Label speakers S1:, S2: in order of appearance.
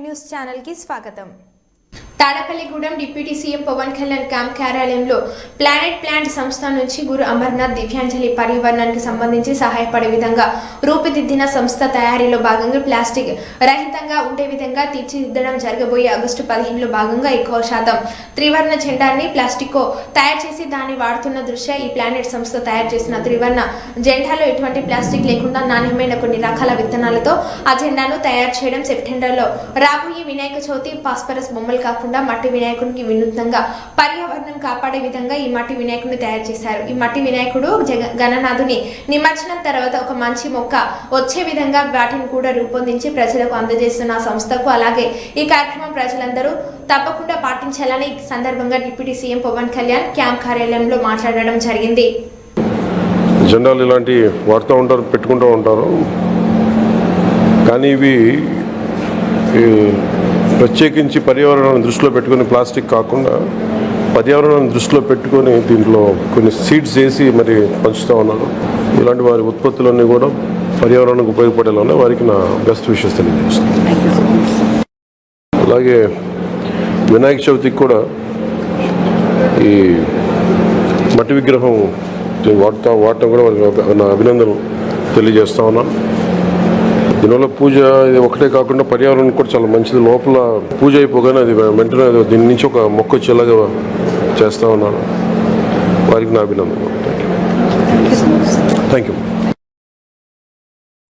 S1: News channel की स्वागतम। Tadepalligudem deputy CM Pawan Kalyan camp కార్యాలయంలో ప్లానెట్ ప్లాంట్ సంస్థ నుంచి గురు అమర్నాథ్ దివ్యాంజలి పర్యావరణానికి సంబంధించి సహాయపడే విధంగా రూపుదిద్దిన సంస్థ తయారీలో భాగంగా ప్లాస్టిక్ రహితంగా ఉండే విధంగా తీర్చిదిద్దడం జరగబోయే ఆగస్టు పదిహేనులో భాగంగా ఎక్కువ శాతం త్రివర్ణ జెండాని ప్లాస్టిక్తో తయారు చేసి దాన్ని వాడుతున్న దృష్ట్యా ఈ ప్లానెట్ సంస్థ తయారు చేసిన త్రివర్ణ జెండాలో ఎటువంటి ప్లాస్టిక్ లేకుండా నాణ్యమైన కొన్ని రకాల విత్తనాలతో ఆ జెండాను తయారు చేయడం సెప్టెంబర్లో రాబోయే వినాయక చవితి పాస్పరస్ బొమ్మలు కాకుండా మట్టి వినాయకునికి వినూత్నంగా పర్యావరణం కాపాడే విధంగా ఈ మట్టి వినాయకుడిని తయారు చేశారు. ఈ మట్టి వినాయకుడు జగ గణనాథుని నిమజ్జనం తర్వాత ఒక మంచి మొక్క వచ్చే విధంగా వాటిని కూడా రూపొందించి ప్రజలకు అందజేస్తున్న సంస్థకు అలాగే ఈ కార్యక్రమం ప్రజలందరూ తప్పకుండా పాటించాలని ఈ సందర్భంగా deputy CM Pawan Kalyan camp కార్యాలయంలో మాట్లాడడం జరిగింది.
S2: జెండాలు ఇలాంటి వాడుతూ ఉంటారు పెట్టుకుంటూ ఉంటారు. కానీ ఇవి ప్రత్యేకించి పర్యావరణాన్ని దృష్టిలో పెట్టుకొని ప్లాస్టిక్ కాకుండా పర్యావరణాన్ని దృష్టిలో పెట్టుకొని దీంట్లో కొన్ని సీడ్స్ వేసి మరి పంచుతూ ఉన్నారు. ఇలాంటి వారి ఉత్పత్తులన్నీ కూడా పర్యావరణానికి ఉపయోగపడేలా వారికి నా బెస్ట్ విషెస్ తెలియజేస్తున్నాను. అలాగే వినాయక చవితికి కూడా ఈ మట్టి విగ్రహం వాడుతా వాడటం కూడా వారికి నా అభినందనలు తెలియజేస్తా ఉన్నాను. దీనివల్ల పూజ ఇది ఒకటే కాకుండా పర్యావరణం కూడా చాలా మంచిది. లోపల పూజ అయిపోగానే అది వెంటనే దీని నుంచి ఒక మొక్క వచ్చేలాగా చేస్తా ఉన్నాను వారికి నా అభినందనలు. Thank you